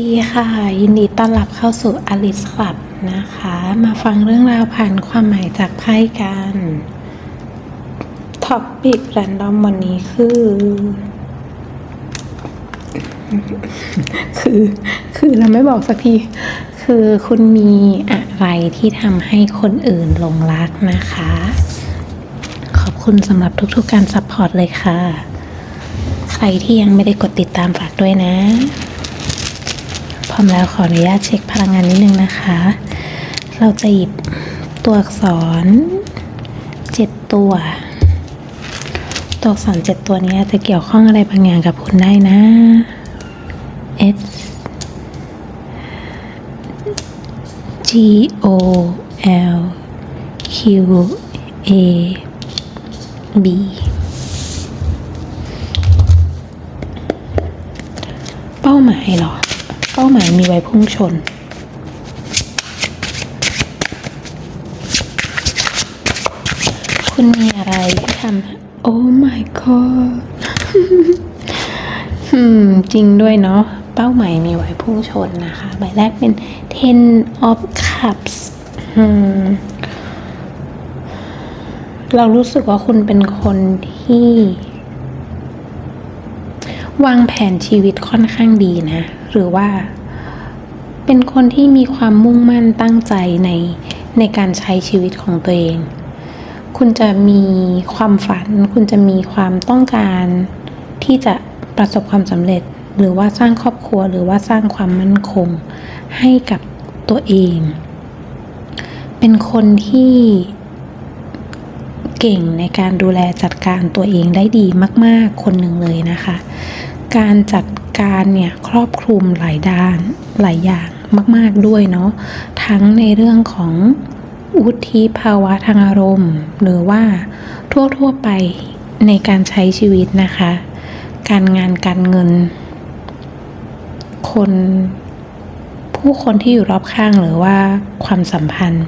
ดีค่ะ ยินดีต้อนรับเข้าสู่ Alice Club นะคะ มาฟังเรื่องราวผ่านความหมายจากไพ่กันท็อปปิกแรนดอมวันนี้คือ คือ คือเราไม่บอกสักที คือคุณมีอะไรที่ทำให้คนอื่นหลงรักนะคะ ขอบคุณสำหรับทุกๆการซัพพอร์ตเลยค่ะ ใครที่ยังไม่ได้กดติดตามฝากด้วยนะ พร้อมแล้วขออนุญาตเช็คพลังงานนิดนึงนะคะ เราจะหยิบตัวอักษรเจ็ดตัว ตัวอักษรเจ็ดตัวนี้จะเกี่ยวข้องอะไรบางอย่างกับคุณได้นะ S G O L Q A B เป้าหมายหรอ เป้าหมายมีไว้พุ่งชน คุณมีอะไรที่ทำโอ้ my god อืม จริงด้วยเนาะ เป้าหมายมีไว้พุ่งชนนะคะ ใบแรกเป็น ten of cups อืมเรารู้สึกว่าคุณเป็นคนที่ วางแผนชีวิตค่อนข้างดีนะ หรือว่า เป็นคนที่มีความมุ่งมั่นตั้งใจในในการใช้ชีวิตของตัวเอง คุณจะมีความฝัน คุณจะมีความต้องการที่จะประสบความสำเร็จ หรือว่าสร้างครอบครัว หรือว่าสร้างความมั่นคงให้กับตัวเอง เป็นคนที่เก่งในการดูแลจัดการตัวเองได้ดีมาก ๆ คนหนึ่งเลยนะคะ การจัดการเนี่ยครอบคลุมหลายด้านหลายอย่างมาก ๆด้วยเนาะทั้งในเรื่องของวุฒิภาวะทางอารมณ์ หรือว่าทั่ว ๆ ไปในการใช้ชีวิตนะคะ การงานการเงิน คน ผู้คนที่อยู่รอบข้างหรือว่าความสัมพันธ์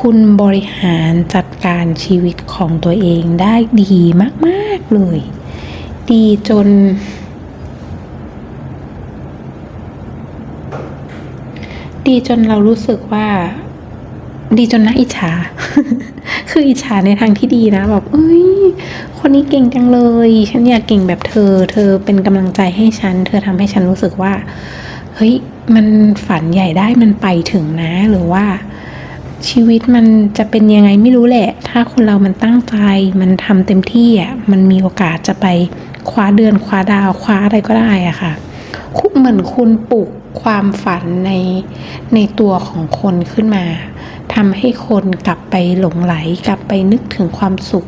คุณบริหารจัดการชีวิตของตัวเองได้ดีมาก ๆ เลย ดีจน ดีจนเรารู้สึกว่า ดีจนน่าอิจฉา คืออิจฉาในทางที่ดีนะแบบเอ้ย คนนี้เก่งจังเลย ฉันอยากเก่งแบบเธอ เธอเป็นกำลังใจให้ฉัน เธอทำให้ฉันรู้สึกว่า เฮ้ย มันฝันใหญ่ได้มันไปถึงนะ หรือว่าชีวิตมันจะเป็นยังไงไม่รู้แหละ ถ้าคนเรามันตั้งใจ มันทำเต็มที่อะ มันมีโอกาสจะไปคว้าเดือนคว้าดาวคว้าอะไรก็ได้อะค่ะคุณเหมือนคุณปลูก ความฝันในในตัวของคนขึ้นมาทำให้คนกลับไปหลงไหล กลับไปนึกถึงความสุข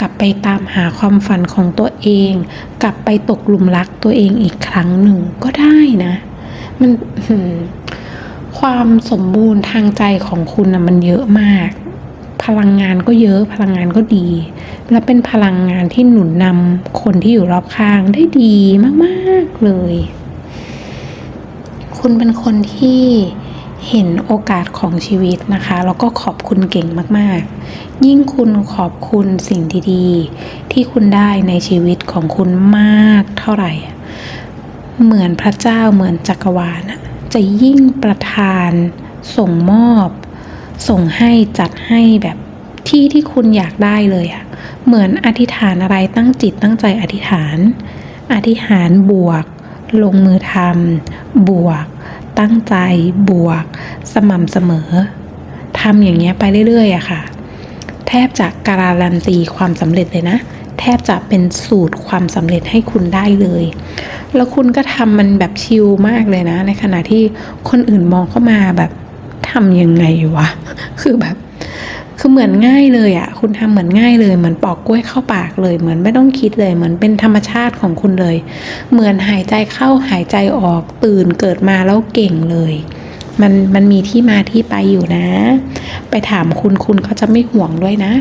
กลับไปตามหาความฝันของตัวเอง กลับไปตกหลุมรักตัวเองอีกครั้งหนึ่งก็ได้นะ มันความสมบูรณ์ทางใจของคุณนะมันเยอะมาก พลังงานก็เยอะพลังงานก็ดี และเป็นพลังงานที่หนุนนำคนที่อยู่รอบข้างได้ดีมาก ๆ เลย คุณเป็นคนที่เห็นโอกาสของชีวิตนะคะ แล้วก็ขอบคุณเก่งมาก ๆ ยิ่งคุณขอบคุณสิ่งดีๆ ที่คุณได้ในชีวิตของคุณมากเท่าไหร่ เหมือนพระเจ้าเหมือนจักรวาลจะยิ่งประทานส่งมอบ ส่งให้จัดให้แบบที่ที่คุณอยากได้เลยอะเหมือนอธิษฐานอะไรตั้งจิตตั้งใจอธิษฐาน อธิษฐานบวก ลงมือทำบวก ตั้งใจบวก สม่ำเสมอทำอย่างเงี้ยไปเรื่อยๆอะค่ะ แทบจะการันตีความสำเร็จเลยนะ แทบจะเป็นสูตรความสำเร็จให้คุณได้เลย แล้วคุณก็ทำมันแบบชิลมากเลยนะ ในขณะที่คนอื่นมองเข้ามาแบบทำยังไงวะ คือแบบ คือเหมือนง่ายเลยอะ่ะ คุณทำเหมือนง่ายเลย เหมือนปอกกล้วยเข้าปากเลย เหมือนไม่ต้องคิดเลย เหมือนเป็นธรรมชาติของคุณเลย เหมือนหายใจเข้าหายใจออกตื่นเกิดมาแล้วเก่งเลย มันมันมีที่มาที่ไปอยู่นะ ไปถามคุณคุณเขาจะไม่ห่วงด้วยนะ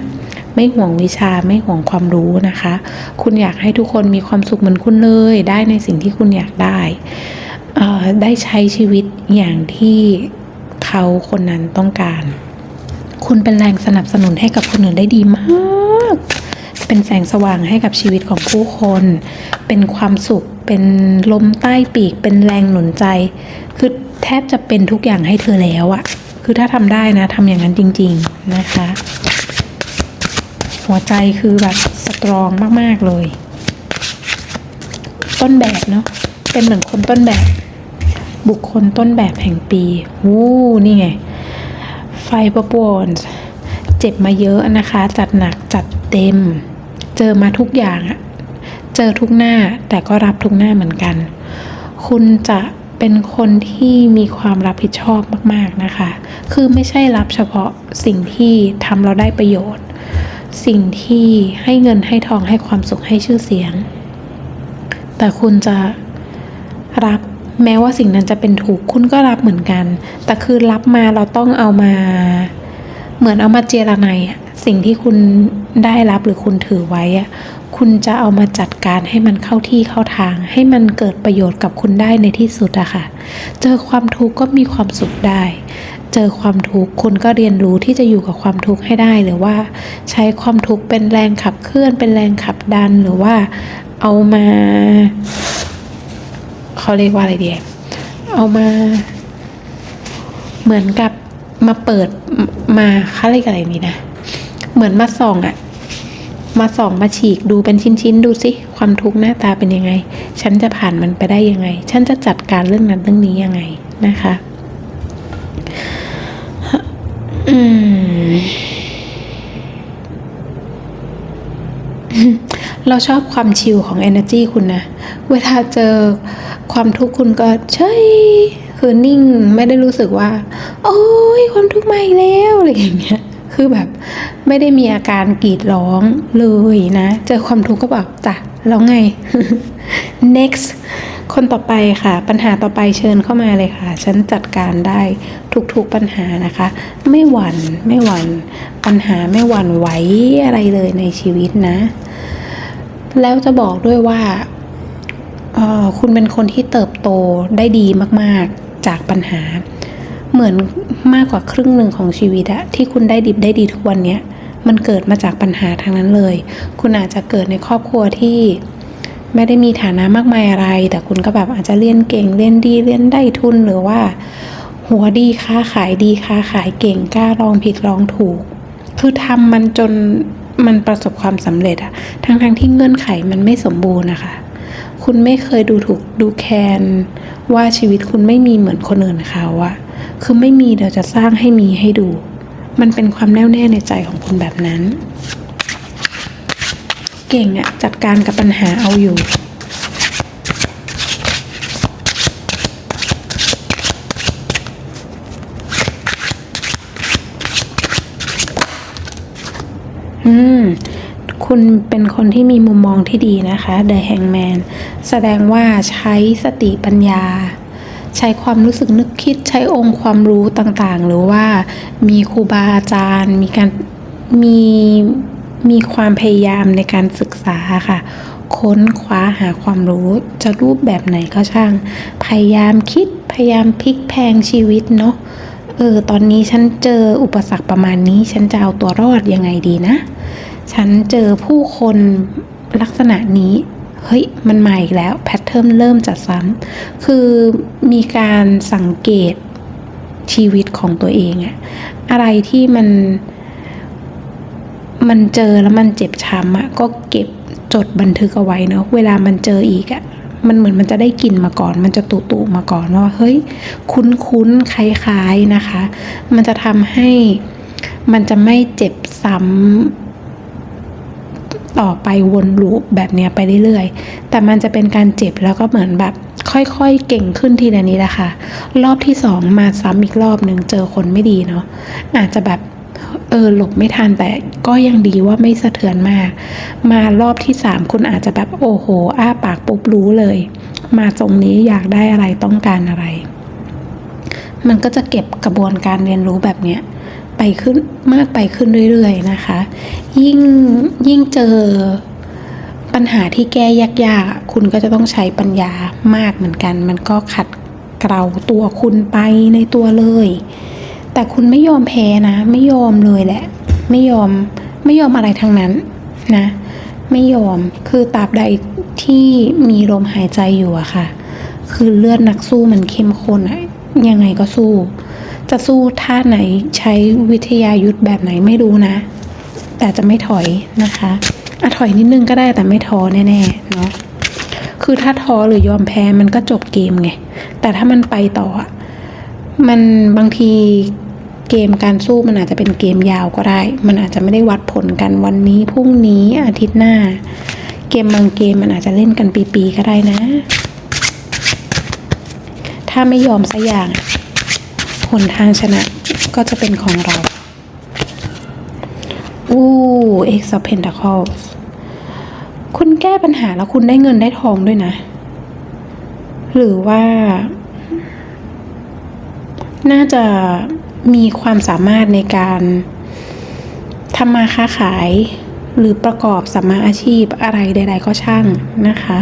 ไม่ห่วงวิชาไม่ห่วงความรู้นะคะ คุณอยากให้ทุกคนมีความสุขเหมือนคุณเลย ได้ในสิ่งที่คุณอยากได้ได้ใช้ชีวิตอย่างที่เขาคนนั้นต้องการ คุณเป็นแรงสนับสนุนให้กับคนอื่นได้ดีมาก เป็นแสงสว่างให้กับชีวิตของผู้คน เป็นความสุข เป็นลมใต้ปีก เป็นแรงหนุนใจ คือแทบจะเป็นทุกอย่างให้เธอแล้วอะคือถ้าทำได้นะทำอย่างนั้นจริง ๆ นะคะ หัวใจคือแบบสตรองมาก ๆ เลย ต้นแบบเนาะ เป็นเหมือนคนต้นแบบ บุคคลต้นแบบแห่งปีวู้นี่ไง ไฟประปวนเจ็บมาเยอะนะคะ จัดหนักจัดเต็ม เจอมาทุกอย่างอะเจอทุกหน้าแต่ก็รับทุกหน้าเหมือนกัน คุณจะเป็นคนที่มีความรับผิดชอบมากๆนะคะ คือไม่ใช่รับเฉพาะสิ่งที่ทำเราได้ประโยชน์ สิ่งที่ให้เงินให้ทองให้ความสุขให้ชื่อเสียง แต่คุณจะรับ แม้ว่าสิ่งนั้นจะเป็นถูกคุณก็รับเหมือนกัน แต่คือรับมาเราต้องเอามา เหมือนเอามาเจรไนายสิ่งที่คุณได้รับหรือคุณถือไว้คุณจะเอามาจัดการให้มันเข้าที่เข้าทาง ให้มันเกิดประโยชน์กับคุณได้ในที่สุดอะค่ะ เจอความทุกข์ก็มีความสุขได้ เจอความทุกข์คุณก็เรียนรู้ที่จะอยู่กับความทุกข์ให้ได้หรือว่า ใช้ความทุกข์เป็นแรงขับเคลื่อนเป็นแรงขับดันหรือว่าเอามา เขาเรียกว่าอะไรดีอะเอามา เหมือนกับมาเปิดมาเขาเรียกอะไรนี่นะ เหมือนมาส่องอะมาส่องมาฉีกดูเป็นชิ้นๆ ดูสิความทุกข์หน้าตาเป็นยังไง ฉันจะผ่านมันไปได้ยังไง ฉันจะจัดการเรื่องนั้นเรื่องนี้ยังไงนะคะ อืม เราชอบความชิลของ energy คุณนะ เวลาเจอความทุกข์คุณก็เฉยคือนิ่งไม่ได้รู้สึกว่า โอ้ยความทุกข์มาอีกแล้วอะไรอย่างเงี้ยคือแบบไม่ได้มีอาการกรีดร้องเลยนะ เจอความทุกข์ก็แบบจ้ะแล้วไง next คนต่อไปค่ะ ปัญหาต่อไปเชิญเข้ามาเลยค่ะ ฉันจัดการได้ทุกๆปัญหานะคะ ไม่หวั่นไม่หวั่นปัญหาไม่หวั่นไหวอะไรเลยในชีวิตนะ แล้วจะบอกด้วยว่าออคุณเป็นคนที่เติบโตได้ดีมากๆจากปัญหา เหมือนมากกว่าครึ่งหนึ่งของชีวิตอะที่คุณได้ดิบได้ดีทุกวันเนี้ยมันเกิดมาจากปัญหาทางนั้นเลย คุณอาจจะเกิดในครอบครัวที่ไม่ได้มีฐานะมากมายอะไร แต่คุณก็แบบอาจจะเรียนเก่งเรียนดีเรียนได้ทุนหรือว่า หัวดีค้าขายดีค้าขายเก่งกล้าลองผิดลองถูก คือทำมันจน มันประสบความสำเร็จอะทั้งทงๆที่เงื่อนไขมันไม่สมบูรณ์นะคะ คุณไม่เคยดูถูกดูแคลนว่าชีวิตคุณไม่มีเหมือนคนอื่นเขาอะคือไม่มีเดี๋ยวจะสร้างให้มีให้ดู มันเป็นความแน่วแน่ในใจของคุณแบบนั้น เก่งอะจัดการกับปัญหาเอาอยู่ อืม คุณเป็นคนที่มีมุมมองที่ดีนะคะ The Hangman แสดงว่าใช้สติปัญญา ใช้ความรู้สึกนึกคิดใช้องค์ความรู้ต่างๆ หรือว่ามีครูบาอาจารย์ มีการมีมีความพยายามในการศึกษาค่ะ ค้นคว้าหาความรู้ จะรูปแบบไหนก็ช่าง พยายามคิดพยายามพลิกแพลงชีวิตเนาะ เออตอนนี้ฉันเจออุปสรรคประมาณนี้ ฉันจะเอาตัวรอดยังไงดีนะ ฉันเจอผู้คนลักษณะนี้เฮ้ย มันใหม่อีกแล้ว แพทเทิร์นเริ่มจัดซ้ำ คือมีการสังเกตชีวิตของตัวเองอะอะไรที่มัน มันเจอแล้วมันเจ็บช้ำอะก็เก็บจดบันทึกเอาไว้เนาะ เวลามันเจออีกอะ มันเหมือนมันจะได้กลิ่นมาก่อน มันจะตุตุๆมาก่อนว่าเฮ้ย คุ้นๆคล้ายๆนะคะ มันจะทำให้มันจะไม่เจ็บซ้ำต่อไปวนลูปแบบเนี้ยไปเรื่อยๆ แต่มันจะเป็นการเจ็บแล้วก็เหมือนแบบค่อยๆ เก่งขึ้นทีละนี้แหละคะ รอบที่สองมาซ้ำอีกรอบหนึ่งเจอคนไม่ดีเนาะอาจจะแบบ เออหลบไม่ทันแต่ก็ยังดีว่าไม่สะเทือนมาก มารอบที่สามคุณอาจจะแบบโอ้โห อ้าปากปุ๊บรู้เลย มาตรงนี้อยากได้อะไรต้องการอะไร มันก็จะเก็บกระบวนการเรียนรู้แบบเนี้ยไปขึ้นมากไปขึ้นเรื่อยๆนะคะ ยิ่งยิ่งเจอปัญหาที่แก้ยากๆ คุณก็จะต้องใช้ปัญญามากเหมือนกัน มันก็ขัดเกลาตัวคุณไปในตัวเลย แต่คุณไม่ยอมแพ้นะ ไม่ยอมเลยแหละ ไม่ยอมไม่ยอมอะไรทั้งนั้นนะ ไม่ยอมคือตราบใดที่มีลมหายใจอยู่อะค่ะ คือเลือดนักสู้มันเข้มข้นอะยังไงก็สู้ จะสู้ท่าไหนใช้วิทยายุทธแบบไหนไม่รู้นะ แต่จะไม่ถอยนะคะอะถอยนิดนึงก็ได้แต่ไม่ท้อแน่ๆเนาะคือถ้าท้อหรือยอมแพ้มันก็จบเกมไง แต่ถ้ามันไปต่อมันบางที เกมการสู้มันอาจจะเป็นเกมยาวก็ได้ มันอาจจะไม่ได้วัดผลกันวันนี้พรุ่งนี้อาทิตย์หน้า เกมบางเกมมันอาจจะเล่นกันปีๆก็ได้นะ ถ้าไม่ยอมสักอย่างอะหนทางชนะก็จะเป็นของเรา อู้ X of Pentacles คุณแก้ปัญหาแล้วคุณได้เงินได้ทองด้วยนะ หรือว่า น่าจะ มีความสามารถในการทำมาค้าขาย หรือประกอบสัมมาอาชีพอะไรใด ๆ ก็ช่างนะคะ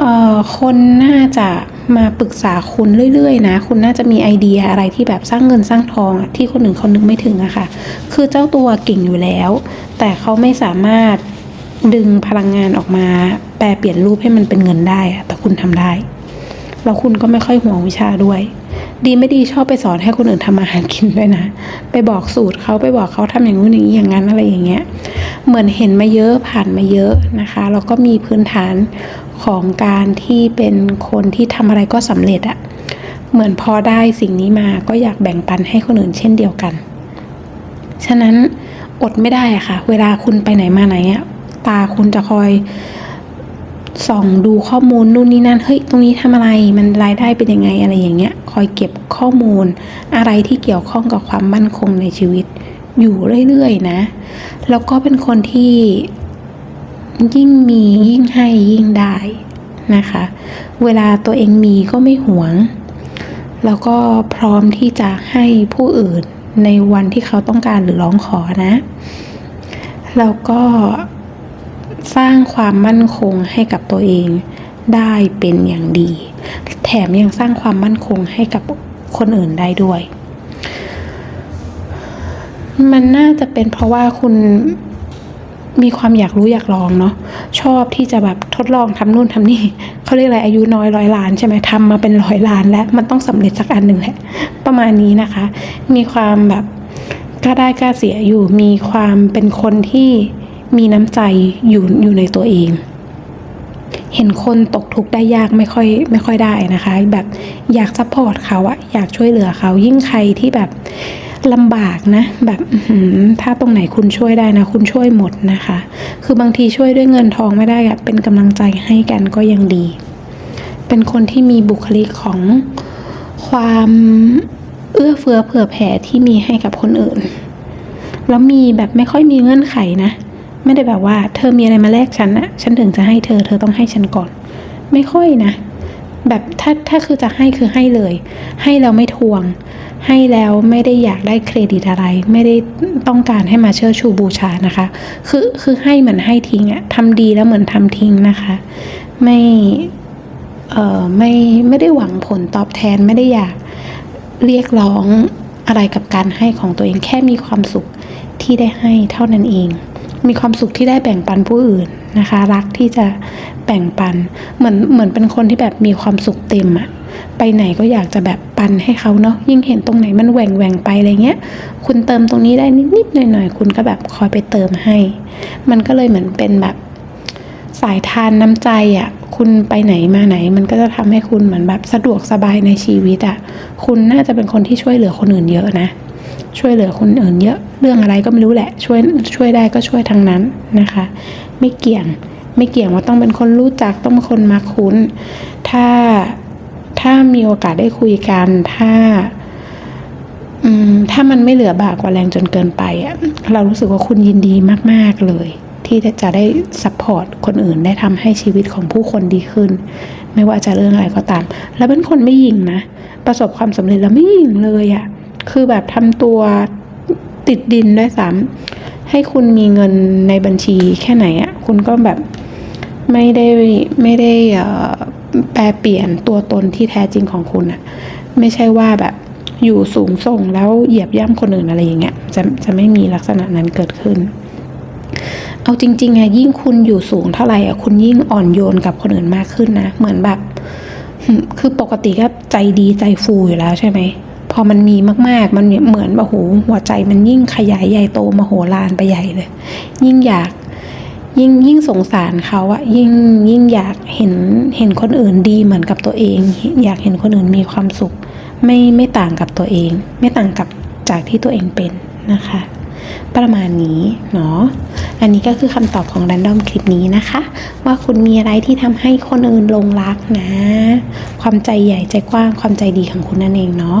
ออคนน่าจะมาปรึกษาคุณเรื่อยๆนะ คุณน่าจะมีไอเดียอะไรที่แบบสร้างเงินสร้างทองที่คนอื่นเขานึกไม่ถึงอะค่ะ คือเจ้าตัวเก่งอยู่แล้ว แต่เขาไม่สามารถดึงพลังงานออกมา แปลเปลี่ยนรูปให้มันเป็นเงินได้ แต่คุณทำได้ แล้วคุณก็ไม่ค่อยห่วงวิชาด้วย ดีไม่ดีชอบไปสอนให้คนอื่นทำอาหารกินด้วยนะ ไปบอกสูตรเขาไปบอกเขาทำอย่างนู้นอย่างนี้อย่างนั้นอะไรอย่างเงี้ย เหมือนเห็นมาเยอะผ่านมาเยอะนะคะแล้วก็มีพื้นฐานของการที่เป็นคนที่ทำอะไรก็สำเร็จอะเหมือนพอได้สิ่งนี้มาก็อยากแบ่งปันให้คนอื่นเช่นเดียวกัน ฉะนั้นอดไม่ได้อะค่ะ เวลาคุณไปไหนมาไหนอะตาคุณจะคอย ส่องดูข้อมูลนู่นนี่นั่นเฮ้ยตรงนี้ทำอะไรมันรายได้เป็นยังไงอะไรอย่างเงี้ย คอยเก็บข้อมูล อะไรที่เกี่ยวข้องกับความมั่นคงในชีวิต อยู่เรื่อยๆนะ แล้วก็เป็นคนที่ยิ่งมียิ่งให้ยิ่งได้นะคะ เวลาตัวเองมีก็ไม่หวง แล้วก็พร้อมที่จะให้ผู้อื่นในวันที่เขาต้องการหรือร้องขอนะ แล้วก็ สร้างความมั่นคงให้กับตัวเองได้เป็นอย่างดี แถมยังสร้างความมั่นคงให้กับคนอื่นได้ด้วย มันน่าจะเป็นเพราะว่าคุณมีความอยากรู้อยากลองเนาะชอบที่จะแบบทดลองทำนู่นทำนี่เขาเรียกอะไรอายุน้อยร้อยล้านใช่ไหมทำมาเป็นร้อยล้านแล้วมันต้องสำเร็จสักอันหนึ่งแหละ ประมาณนี้นะคะ มีความแบบกล้าได้กล้าเสียอยู่มีความเป็นคนที่ มีน้ำใจอยู่อยู่ในตัวเอง เห็นคนตกทุกข์ได้ยากไม่ค่อยไม่ค่อยได้นะคะ แบบอยากซัพพอร์ตเขาอะอยากช่วยเหลือเขายิ่งใครที่แบบลำบากนะ แบบถ้าตรงไหนคุณช่วยได้นะ คุณช่วยหมดนะคะ คือบางทีช่วยด้วยเงินทองไม่ได้อะเป็นกำลังใจให้กันก็ยังดี เป็นคนที่มีบุคลิกของความเอื้อเฟื้อเผื่อแผ่ที่มีให้กับคนอื่น แล้วมีแบบไม่ค่อยมีเงื่อนไขนะ ไม่ได้แบบว่า เธอมีอะไรมาแลกฉันนะฉันถึงจะให้เธอ เธอต้องให้ฉันก่อน ไม่ค่อยนะ แบบถ้าถ้าคือจะให้คือให้เลย ให้แล้วไม่ทวง ให้แล้วไม่ได้อยากได้เครดิตอะไร ไม่ได้ต้องการให้มาเชิดชูบูชานะคะ คือคือให้เหมือนให้ทิ้งอะทำดีแล้วเหมือนทำทิ้งนะคะ ไม่เอ่อไม่ไม่ได้หวังผลตอบแทนไม่ได้อยากเรียกร้องอะไรกับการให้ของตัวเองแค่มีความสุขที่ได้ให้เท่านั้นเอง มีความสุขที่ได้แบ่งปันผู้อื่นนะคะ รักที่จะแบ่งปัน เหมือนเหมือนเป็นคนที่แบบมีความสุขเต็มอะไปไหนก็อยากจะแบบปันให้เขาเนาะยิ่งเห็นตรงไหนมันแหว่งแหว่งไปอะไรเงี้ย คุณเติมตรงนี้ได้นิดๆหน่อยๆ คุณก็แบบคอยไปเติมให้ มันก็เลยเหมือนเป็นแบบสายทานน้ำใจอะ่ะคุณไปไหนมาไหน มันก็จะทำให้คุณเหมือนแบบสะดวกสบายในชีวิตอะ่ะ คุณน่าจะเป็นคนที่ช่วยเหลือคนอื่นเยอะนะ ช่วยเหลือคนอื่นเยอะเรื่องอะไรก็ไม่รู้แหละ ช่วยช่วยได้ก็ช่วยทั้งนั้นนะคะ ไม่เกี่ยงไม่เกี่ยงว่าต้องเป็นคนรู้จักต้องเป็นคนมาคุ้น ถ้าถ้ามีโอกาสได้คุยกัน ถ้าอืมถ้ามันไม่เหลือบากกว่าแรงจนเกินไปอะเรารู้สึกว่าคุณยินดีมาก ๆ เลย ที่จะได้ซัพพอร์ตคนอื่นได้ทำให้ชีวิตของผู้คนดีขึ้น ไม่ว่าจะเรื่องอะไรก็ตาม แล้วเป็นคนไม่ยิงนะ ประสบความสำเร็จแล้วไม่ยิงเลยอะ คือแบบทำตัวติดดินด้วยซ้ำให้คุณมีเงินในบัญชีแค่ไหนอะคุณก็แบบไม่ได้ไม่ได้แปลเปลี่ยนตัวตนที่แท้จริงของคุณอะ ไม่ใช่ว่าแบบอยู่สูงส่งแล้วเหยียบย่ำคนอื่นอะไรอย่างเงี้ยจะจะไม่มีลักษณะนั้นเกิดขึ้น เอาจริงๆอะยิ่งคุณอยู่สูงเท่าไหร่อะคุณยิ่งอ่อนโยนกับคนอื่นมากขึ้นนะ เหมือนแบบ คือปกติก็ใจดีใจฟูอยู่แล้วใช่ไหม พอมันมีมากๆ มันเหมือนแบบโหหัวใจมันยิ่งขยายใหญ่โตมโหฬารไปใหญ่เลย ยิ่งอยากยิ่งยิ่งสงสารเขาอะยิ่งยิ่งอยากเห็นเห็นคนอื่นดีเหมือนกับตัวเอง อยากเห็นคนอื่นมีความสุข ไม่ไม่ต่างกับตัวเอง ไม่ต่างกับจากที่ตัวเองเป็นนะคะ ประมาณนี้เนาะอันนี้ก็คือคำตอบของ r รนดอมคลิปนี้นะคะ ว่าคุณมีอะไรที่ทำให้คนอื่นหลงรักนะ ความใจใหญ่ใจกว้างความใจดีของคุณนั่นเองเนาะ